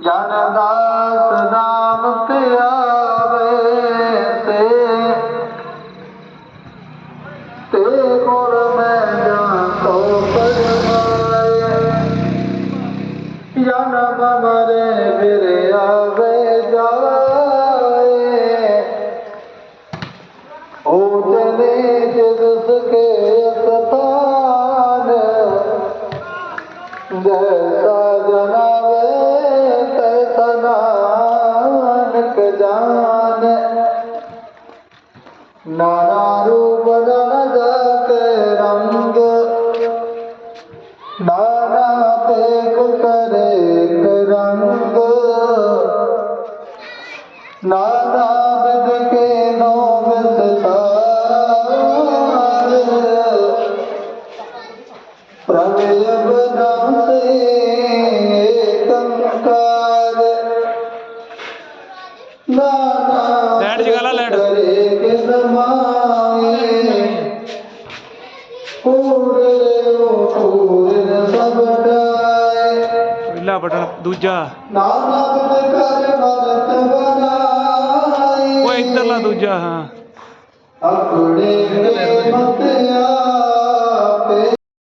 ਜਨ ਨਾਮ ਤੇ ਤੇ ਗੁਰ ਫਿਰ ਆਵੇ ਜਾਏ। ਚਲੇ ਜਿਸ ਕੇ ਜੈਸਾ ਜਨਾਵੇ, ਤੈਸਾ ਨਾਨਕ ਜਾਣ ਨਾਨਾ ਰੂਪ ਨਨ ਜਾਕੇ ਰੰਗ। ਨਾਨਾ ਦੇਖ ਕਰੇ ਰੰਗ। ਨਾਨਾ ਵਿਦ ਕੇ ਨੋ ਵਿਸਤਾਰ ਪ੍ਰਭੇ ਅਬਨਾਸੇ ਲੈਟ ਜਗਾ ਲਾ, ਲੈਟ। ਪਹਿਲਾ ਬਟਨ ਦੂਜਾ। ਉਹ ਇੱਧਰਲਾ ਦੂਜਾ ਹਾਂ। ਆਪਣੇ